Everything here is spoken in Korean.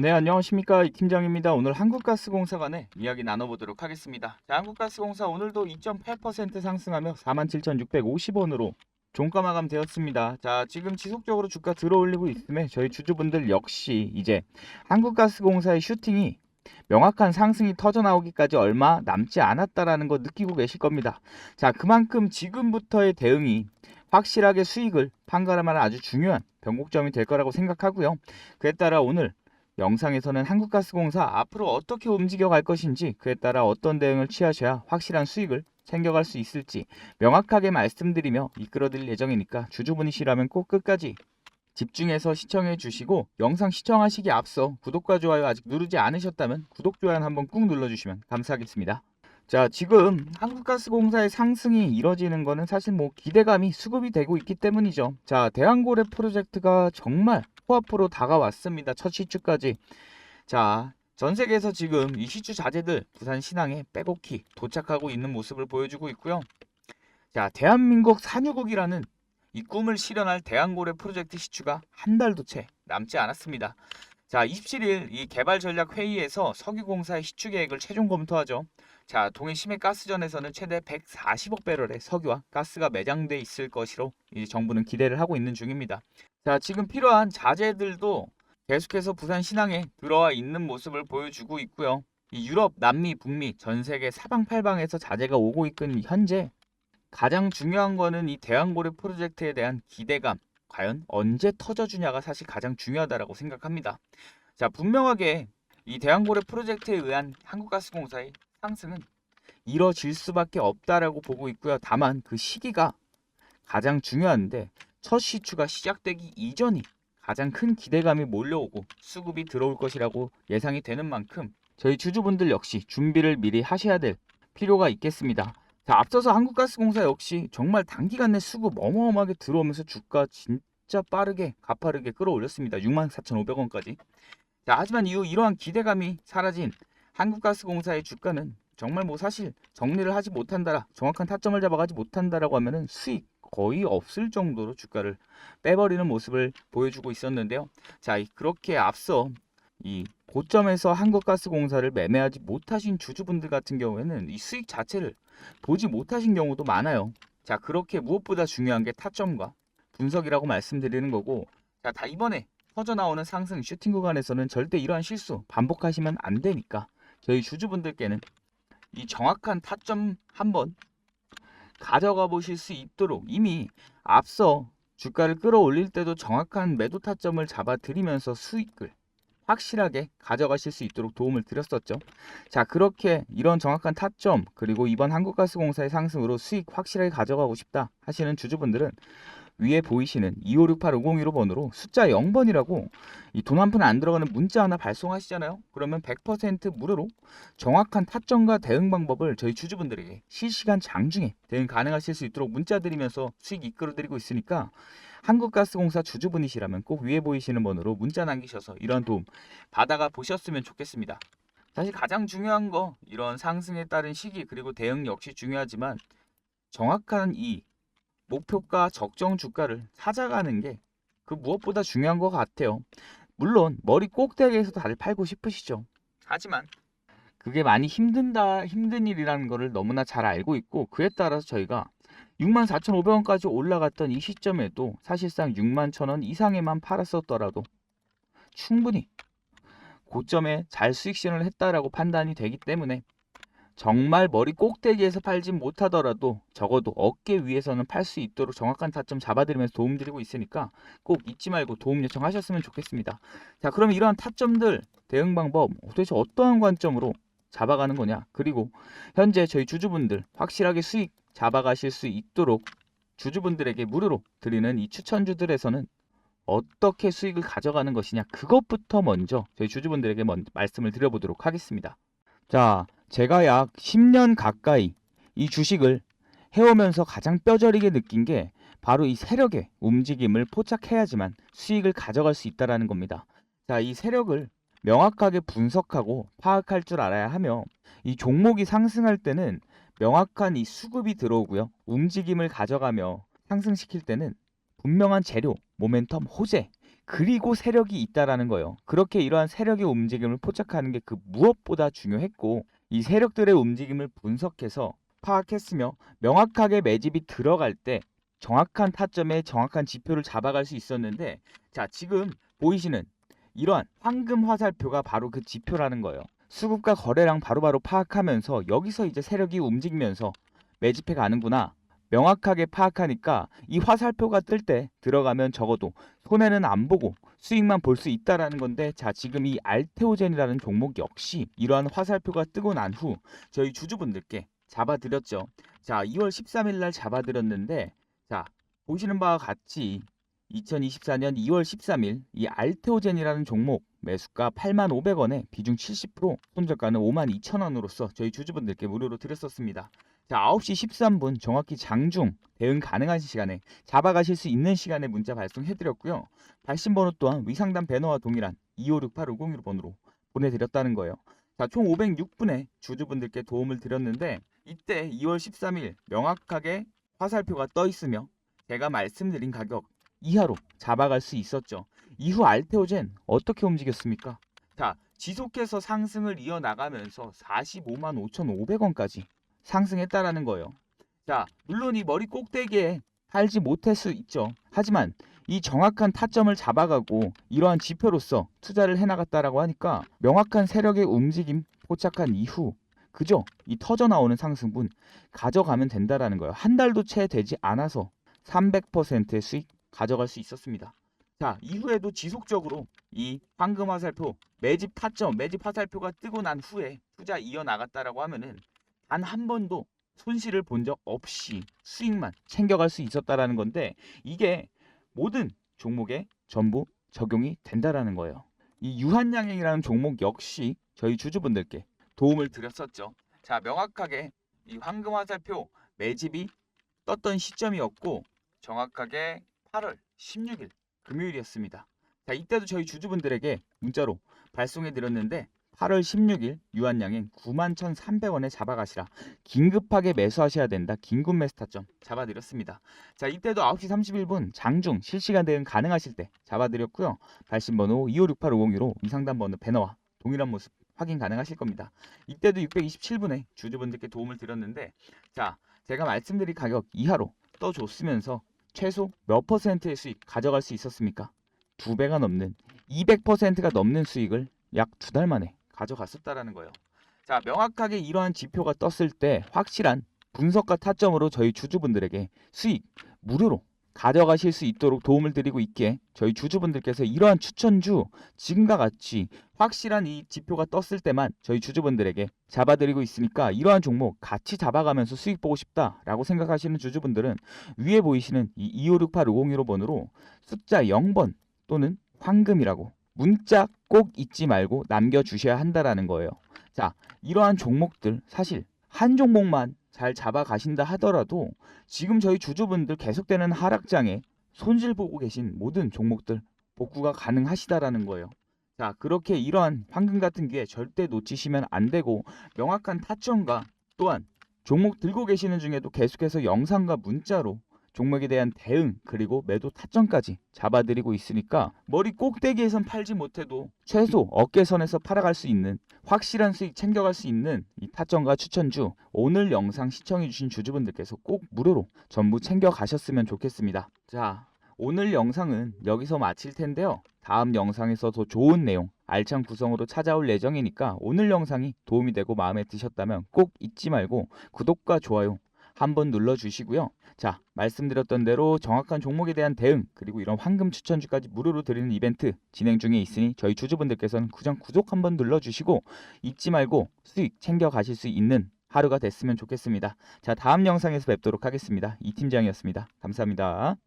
네, 안녕하십니까. 이 팀장입니다. 오늘 한국가스공사 간의 이야기 나눠보도록 하겠습니다. 자, 한국가스공사 오늘도 2.8% 상승하며 47,650원으로 종가 마감되었습니다. 자, 지금 지속적으로 주가 들어올리고 있음에 저희 주주분들 역시 이제 한국가스공사의 슈팅이 명확한 상승이 터져 나오기까지 얼마 남지 않았다라는 거 느끼고 계실 겁니다. 자, 그만큼 지금부터의 대응이 확실하게 수익을 판가름하는 아주 중요한 변곡점이 될 거라고 생각하고요. 그에 따라 오늘 영상에서는 한국가스공사 앞으로 어떻게 움직여 갈 것인지 그에 따라 어떤 대응을 취하셔야 확실한 수익을 챙겨갈 수 있을지 명확하게 말씀드리며 이끌어드릴 예정이니까 주주분이시라면 꼭 끝까지 집중해서 시청해 주시고 영상 시청하시기 앞서 구독과 좋아요 아직 누르지 않으셨다면 구독, 좋아요 한번 꾹 눌러주시면 감사하겠습니다. 자 지금 한국가스공사의 상승이 이뤄지는 거는 사실 뭐 기대감이 수급이 되고 있기 때문이죠. 자 대왕고래 프로젝트가 정말 코앞으로 다가왔습니다. 첫 시추까지. 자, 전 세계에서 지금 이 시추 자재들 부산 신항에 빼곡히 도착하고 있는 모습을 보여주고 있고요. 자, 대한민국 산유국이라는 이 꿈을 실현할 대왕고래 프로젝트 시추가 한 달도 채 남지 않았습니다. 자, 27일 이 개발 전략 회의에서 석유공사의 시추 계획을 최종 검토하죠. 자, 동해 심해 가스전에서는 최대 140억 배럴의 석유와 가스가 매장돼 있을 것으로 이제 정부는 기대를 하고 있는 중입니다. 자, 지금 필요한 자재들도 계속해서 부산 신항에 들어와 있는 모습을 보여주고 있고요. 이 유럽, 남미, 북미 전 세계 사방팔방에서 자재가 오고 있는 현재 가장 중요한 거는 이 대왕고래 프로젝트에 대한 기대감, 과연 언제 터져주냐가 사실 가장 중요하다라고 생각합니다. 자, 분명하게 이 대왕고래 프로젝트에 의한 한국가스공사의 상승은 이뤄질 수밖에 없다라고 보고 있고요. 다만 그 시기가 가장 중요한데 첫 시추가 시작되기 이전이 가장 큰 기대감이 몰려오고 수급이 들어올 것이라고 예상이 되는 만큼 저희 주주분들 역시 준비를 미리 하셔야 될 필요가 있겠습니다. 자, 앞서서 한국가스공사 역시 정말 단기간 내 수급 어마어마하게 들어오면서 주가 진짜 빠르게 가파르게 끌어올렸습니다. 64,500원까지. 자, 하지만 이후 이러한 기대감이 사라진 한국가스공사의 주가는 정말 뭐 사실 정리를 하지 못한다라 정확한 타점을 잡아가지 못한다라고 하면은 수익 거의 없을 정도로 주가를 빼버리는 모습을 보여주고 있었는데요. 자, 이- 그렇게 앞서 이 고점에서 한국가스공사를 매매하지 못하신 주주분들 같은 경우에는 이 수익 자체를 보지 못하신 경우도 많아요. 자, 그렇게 무엇보다 중요한 게 타점과 분석이라고 말씀드리는 거고, 자, 다 이번에 터져 나오는 상승 슈팅 구간에서는 절대 이러한 실수 반복하시면 안 되니까 저희 주주분들께는 이 정확한 타점 한번 가져가 보실 수 있도록 이미 앞서 주가를 끌어올릴 때도 정확한 매도 타점을 잡아 드리면서 수익을 확실하게 가져가실 수 있도록 도움을 드렸었죠. 자, 그렇게 이런 정확한 타점 그리고 이번 한국가스공사의 상승으로 수익 확실하게 가져가고 싶다 하시는 주주분들은 위에 보이시는 2568-5015 번으로 숫자 0번이라고 이 돈 한 푼 안 들어가는 문자 하나 발송하시잖아요. 그러면 100% 무료로 정확한 타점과 대응 방법을 저희 주주분들에게 실시간 장중에 대응 가능하실 수 있도록 문자 드리면서 수익 이끌어 드리고 있으니까 한국가스공사 주주분이시라면 꼭 위에 보이시는 번호로 문자 남기셔서 이런 도움 받아가 보셨으면 좋겠습니다. 사실 가장 중요한 거 이런 상승에 따른 시기 그리고 대응 역시 중요하지만 정확한 이 목표가 적정 주가를 찾아가는 게 그 무엇보다 중요한 것 같아요. 물론 머리 꼭대기에서 다들 팔고 싶으시죠. 하지만 그게 많이 힘든다 힘든 일이라는 거를 너무나 잘 알고 있고 그에 따라서 저희가 64,500원까지 올라갔던 이 시점에도 사실상 61,000원 이상에만 팔았었더라도 충분히 고점에 잘 수익 실현을 했다라고 판단이 되기 때문에 정말 머리 꼭대기에서 팔진 못하더라도 적어도 어깨 위에서는 팔 수 있도록 정확한 타점 잡아드리면서 도움드리고 있으니까 꼭 잊지 말고 도움 요청하셨으면 좋겠습니다. 자, 그럼 이러한 타점들 대응 방법 도대체 어떠한 관점으로 잡아가는 거냐? 그리고 현재 저희 주주분들 확실하게 수익 잡아가실 수 있도록 주주분들에게 무료로 드리는 이 추천주들에서는 어떻게 수익을 가져가는 것이냐? 그것부터 먼저 저희 주주분들에게 먼저 말씀을 드려보도록 하겠습니다. 자, 제가 약 10년 가까이 이 주식을 해오면서 가장 뼈저리게 느낀 게 바로 이 세력의 움직임을 포착해야지만 수익을 가져갈 수 있다라는 겁니다. 자, 이 세력을 명확하게 분석하고 파악할 줄 알아야 하며 이 종목이 상승할 때는 명확한 이 수급이 들어오고요. 움직임을 가져가며 상승시킬 때는 분명한 재료, 모멘텀, 호재 그리고 세력이 있다라는 거예요. 그렇게 이러한 세력의 움직임을 포착하는 게 그 무엇보다 중요했고 이 세력들의 움직임을 분석해서 파악했으며 명확하게 매집이 들어갈 때 정확한 타점에 정확한 지표를 잡아갈 수 있었는데 자 지금 보이시는 이러한 황금 화살표가 바로 그 지표라는 거예요. 수급과 거래량 바로바로 파악하면서 여기서 이제 세력이 움직이면서 매집해 가는구나. 명확하게 파악하니까 이 화살표가 뜰 때 들어가면 적어도 손해는 안 보고 수익만 볼 수 있다라는 건데 자 지금 이 알테오젠이라는 종목 역시 이러한 화살표가 뜨고 난 후 저희 주주분들께 잡아드렸죠. 자 2월 13일 날 잡아드렸는데 자 보시는 바와 같이 2024년 2월 13일 이 알테오젠이라는 종목 매수가 85,500원에 비중 70% 손절가는 52,000원으로서 저희 주주분들께 무료로 드렸었습니다. 자 9시 13분 정확히 장중 대응 가능한 시간에 잡아가실 수 있는 시간에 문자 발송해드렸고요. 발신 번호 또한 위상단 배너와 동일한 256850 번으로 보내드렸다는 거예요. 자, 총 506분의 주주분들께 도움을 드렸는데 이때 2월 13일 명확하게 화살표가 떠 있으며 제가 말씀드린 가격 이하로 잡아갈 수 있었죠. 이후 알테오젠 어떻게 움직였습니까? 자, 지속해서 상승을 이어나가면서 45만 5,500원까지 상승했다라는 거예요. 자, 물론 이 머리 꼭대기에 팔지 못할 수 있죠. 하지만 이 정확한 타점을 잡아가고 이러한 지표로서 투자를 해나갔다라고 하니까 명확한 세력의 움직임 포착한 이후 그죠? 이 터져 나오는 상승분 가져가면 된다라는 거예요. 한 달도 채 되지 않아서 300%의 수익 가져갈 수 있었습니다. 자, 이후에도 지속적으로 이 황금 화살표 매집 타점, 매집 화살표가 뜨고 난 후에 투자 이어 나갔다라고 하면은 단 한 번도 손실을 본 적 없이 수익만 챙겨갈 수 있었다라는 건데 이게 모든 종목에 전부 적용이 된다라는 거예요. 이 유한양행이라는 종목 역시 저희 주주분들께 도움을 드렸었죠. 자, 명확하게 이 황금 화살표 매집이 떴던 시점이었고 정확하게 8월 16일 금요일이었습니다. 자, 이때도 저희 주주분들에게 문자로 발송해 드렸는데 8월 16일 유한양행 91,300원에 잡아가시라. 긴급하게 매수하셔야 된다. 긴급 매수 타점 잡아드렸습니다. 자, 이때도 9시 31분 장중 실시간 대응 가능하실 때 잡아드렸고요. 발신번호 256850으로 이상단 번호 배너와 동일한 모습 확인 가능하실 겁니다. 이때도 627분에 주주분들께 도움을 드렸는데 자, 제가 말씀드린 가격 이하로 떠줬으면서 최소 몇 퍼센트의 수익 가져갈 수 있었습니까? 두 배가 넘는 200%가 넘는 수익을 약 두 달 만에 가져갔었다라는 거예요. 자, 명확하게 이러한 지표가 떴을 때 확실한 분석과 타점으로 저희 주주분들에게 수익 무료로 가져가실 수 있도록 도움을 드리고 있기에 저희 주주분들께서 이러한 추천주 지금과 같이 확실한 이 지표가 떴을 때만 저희 주주분들에게 잡아드리고 있으니까 이러한 종목 같이 잡아가면서 수익 보고 싶다라고 생각하시는 주주분들은 위에 보이시는 이 2568-501번으로 숫자 0번 또는 황금이라고 문자 꼭 잊지 말고 남겨주셔야 한다라는 거예요. 자, 이러한 종목들 사실 한 종목만 잘 잡아가신다 하더라도 지금 저희 주주분들 계속되는 하락장에 손실 보고 계신 모든 종목들 복구가 가능하시다라는 거예요. 자, 그렇게 이러한 황금 같은 기회 절대 놓치시면 안 되고 명확한 타점과 또한 종목 들고 계시는 중에도 계속해서 영상과 문자로 종목에 대한 대응 그리고 매도 타점까지 잡아드리고 있으니까 머리 꼭대기에선 팔지 못해도 최소 어깨선에서 팔아갈 수 있는 확실한 수익 챙겨갈 수 있는 이 타점과 추천주 오늘 영상 시청해주신 주주분들께서 꼭 무료로 전부 챙겨가셨으면 좋겠습니다. 자 오늘 영상은 여기서 마칠 텐데요. 다음 영상에서 더 좋은 내용 알찬 구성으로 찾아올 예정이니까 오늘 영상이 도움이 되고 마음에 드셨다면 꼭 잊지 말고 구독과 좋아요 한번 눌러 주시고요. 자, 말씀드렸던 대로 정확한 종목에 대한 대응 그리고 이런 황금 추천주까지 무료로 드리는 이벤트 진행 중에 있으니 저희 주주분들께서는 그냥 구독 한번 눌러 주시고 잊지 말고 수익 챙겨 가실 수 있는 하루가 됐으면 좋겠습니다. 자, 다음 영상에서 뵙도록 하겠습니다. 이 팀장이었습니다. 감사합니다.